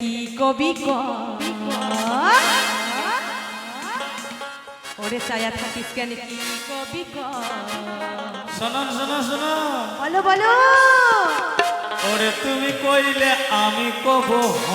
কি কবি ক? ওরে চায়া থাকিস কেন কি কবি ক? শোনো শোনো শোনো বলো বলো। ওরে তুমি কইলে আমি কব হ?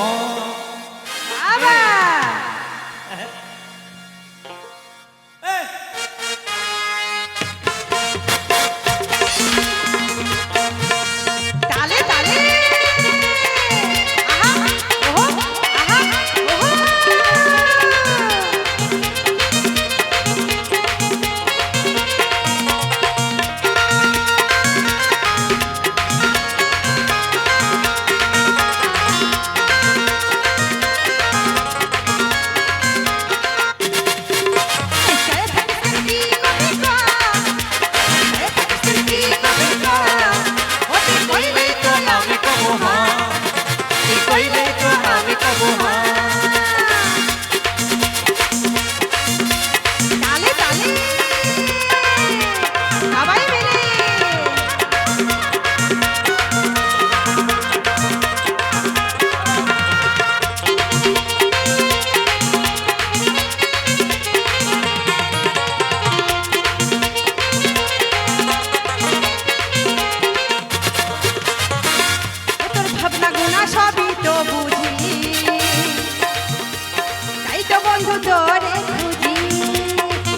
বন্ধু তোরে খুঁজি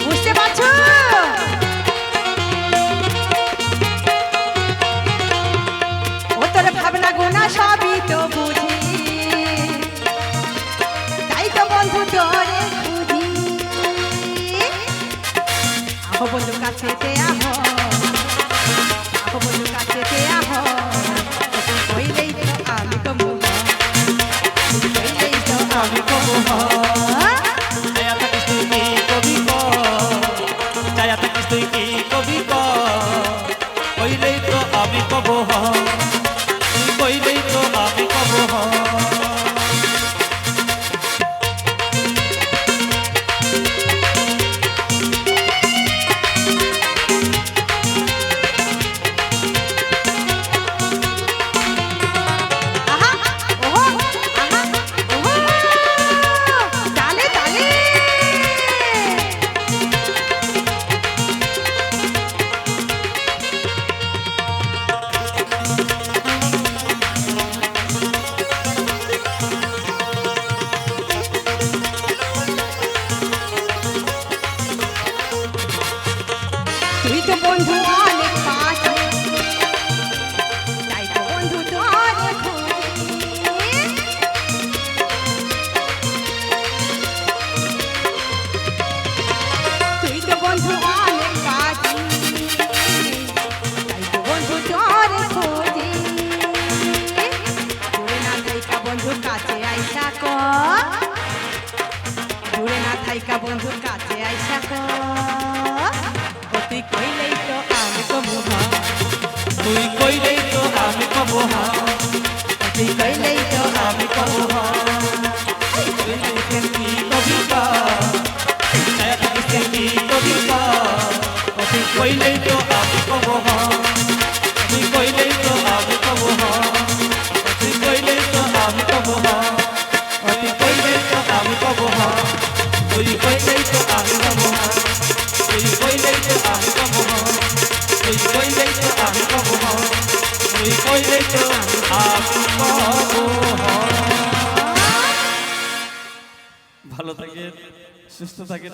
বুঝতে পারছ? ও তোর ভাবনা গুণা সবই তো বুঝি। তাই তো বন্ধু তোরে খুঁজি আহো বন্ধু কাছে আহো। আহো বন্ধু কাছে আহো। কইলেই তো আমি তো আমি কব হ আমি একটা বন্ধুর কাছে আইসা তুই কইলেই তো আমি হা। তুই কইলেই তো আমি হা। তুই কইলেই তো আমি কমু তুই লিখেন কি কবিতা। লিখেন কি কবিতা। তুই কইলেই তো আমি কমু সুস্থ থাকেন।